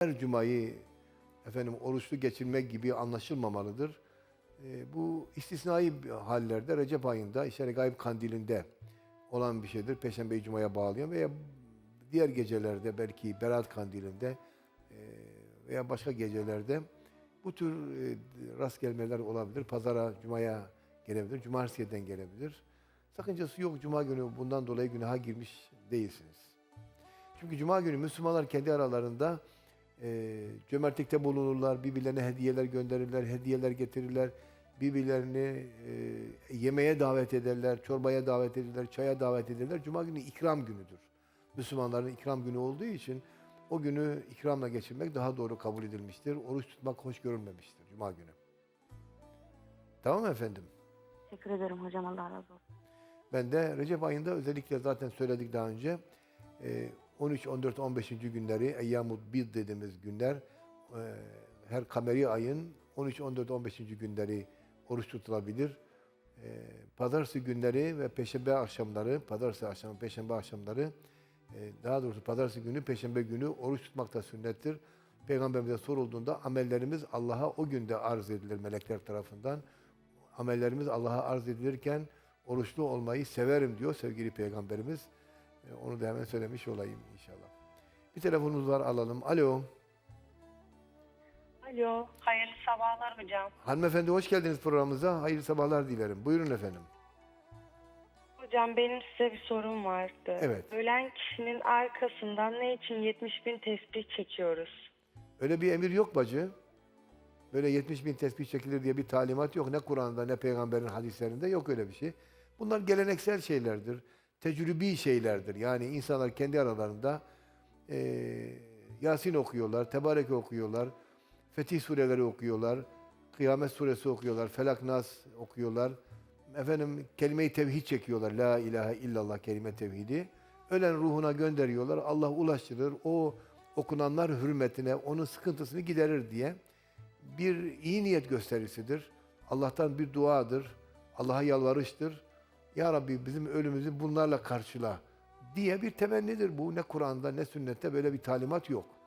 her cumayı efendim oruçlu geçirmek gibi anlaşılmamalıdır. E, bu istisnai hallerde Recep ayında işte gayb kandilinde olan bir şeydir. Perşembeyi cumaya bağlayan veya diğer gecelerde belki Berat kandilinde e, veya başka gecelerde bu tür e, rast gelmeler olabilir. Pazara, cumaya gelebilir. Cumartesi'den gelebilir. Sakıncası yok. Cuma günü bundan dolayı günaha girmiş değilsiniz. Çünkü cuma günü Müslümanlar kendi aralarında e, cömertlikte bulunurlar, birbirlerine hediyeler gönderirler, hediyeler getirirler, birbirlerini e, yemeğe davet ederler, çorbaya davet ederler, çaya davet ederler. Cuma günü ikram günüdür. Müslümanların ikram günü olduğu için o günü ikramla geçirmek daha doğru kabul edilmiştir. Oruç tutmak hoş görülmemiştir Cuma günü. Tamam efendim? Teşekkür ederim hocam. Allah razı olsun. Ben de Recep ayında özellikle zaten söyledik daha önce. e, 13, 14, 15. günleri Eyyamud Bid dediğimiz günler e, her kameri ayın 13, 14, 15. günleri oruç tutulabilir. E, Pazartesi günleri ve peşembe akşamları, pazartesi akşamı, peşembe akşamları e, daha doğrusu pazartesi günü, peşembe günü oruç tutmak da sünnettir. Peygamberimize sorulduğunda amellerimiz Allah'a o günde arz edilir melekler tarafından. Amellerimiz Allah'a arz edilirken oruçlu olmayı severim diyor sevgili Peygamberimiz. E, Onu da hemen söylemiş olayım inşallah. Bir telefonumuz var alalım. Alo. Alo, hayırlı sabahlar hocam. Hanımefendi hoş geldiniz programımıza. Hayırlı sabahlar dilerim. Buyurun efendim. Hocam benim size bir sorum vardı. Evet. Ölen kişinin arkasından ne için 70 bin tesbih çekiyoruz? Öyle bir emir yok bacı. Böyle 70 bin tesbih çekilir diye bir talimat yok. Ne Kur'an'da ne peygamberin hadislerinde yok öyle bir şey. Bunlar geleneksel şeylerdir. Tecrübi şeylerdir. Yani insanlar kendi aralarında eee, Yasin okuyorlar, Tebarek okuyorlar, Fetih sureleri okuyorlar, Kıyamet suresi okuyorlar, Felak Nas okuyorlar. Efendim kelime-i tevhid çekiyorlar. La ilahe illallah kelime tevhidi. Ölen ruhuna gönderiyorlar. Allah ulaştırır. O okunanlar hürmetine onun sıkıntısını giderir diye bir iyi niyet gösterisidir. Allah'tan bir duadır. Allah'a yalvarıştır. Ya Rabbi bizim ölümümüzü bunlarla karşıla diye bir temennidir bu. Ne Kur'an'da ne sünnette böyle bir talimat yok.